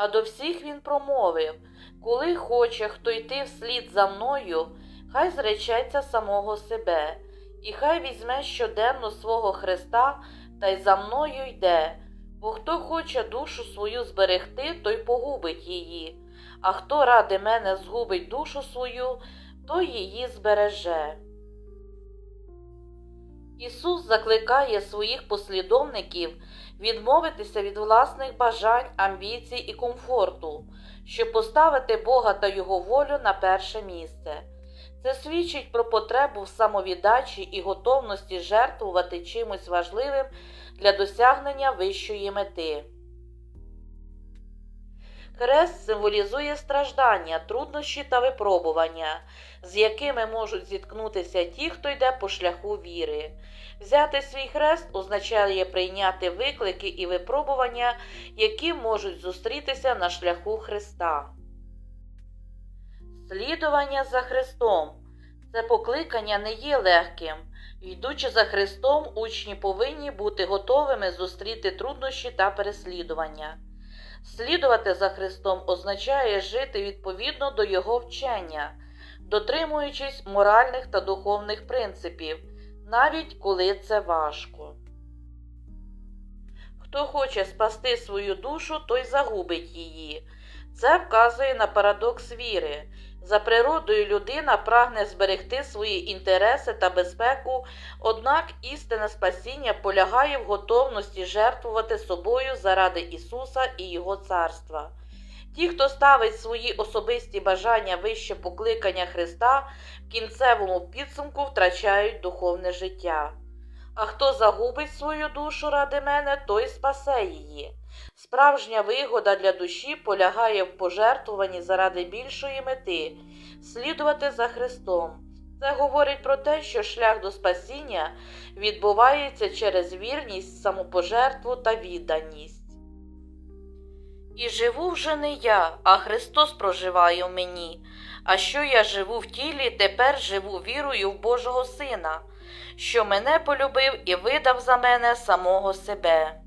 А до всіх він промовив Коли хоче хто йти вслід за мною, хай зречеться самого себе, і хай візьме щоденно свого Христа та й за мною йде. Бо хто хоче душу свою зберегти, той погубить її, а хто ради мене згубить душу свою, той її збереже. Ісус закликає своїх послідовників відмовитися від власних бажань, амбіцій і комфорту, щоб поставити Бога та Його волю на перше місце. Це свідчить про потребу в самовіддачі і готовності жертвувати чимось важливим для досягнення вищої мети. Хрест символізує страждання, труднощі та випробування, з якими можуть зіткнутися ті, хто йде по шляху віри. Взяти свій хрест означає прийняти виклики і випробування, які можуть зустрітися на шляху Христа. Слідування за Христом це покликання не є легким. Йдучи за Христом, учні повинні бути готовими зустріти труднощі та переслідування. Слідувати за Христом означає жити відповідно до Його вчення, дотримуючись моральних та духовних принципів, навіть коли це важко. Хто хоче спасти свою душу, той загубить її. Це вказує на парадокс віри. За природою людина прагне зберегти свої інтереси та безпеку, однак істинне спасіння полягає в готовності жертвувати собою заради Ісуса і Його царства. Ті, хто ставить свої особисті бажання вище покликання Христа, в кінцевому підсумку втрачають духовне життя. А хто загубить свою душу ради мене, той спасе її. Справжня вигода для душі полягає в пожертвуванні заради більшої мети слідувати за Христом. Це говорить про те, що шлях до спасіння відбувається через вірність, самопожертву та відданість. І живу вже не я, а Христос проживає в мені. А що я живу в тілі, тепер живу вірою в Божого Сина, що мене полюбив і видав за мене самого себе.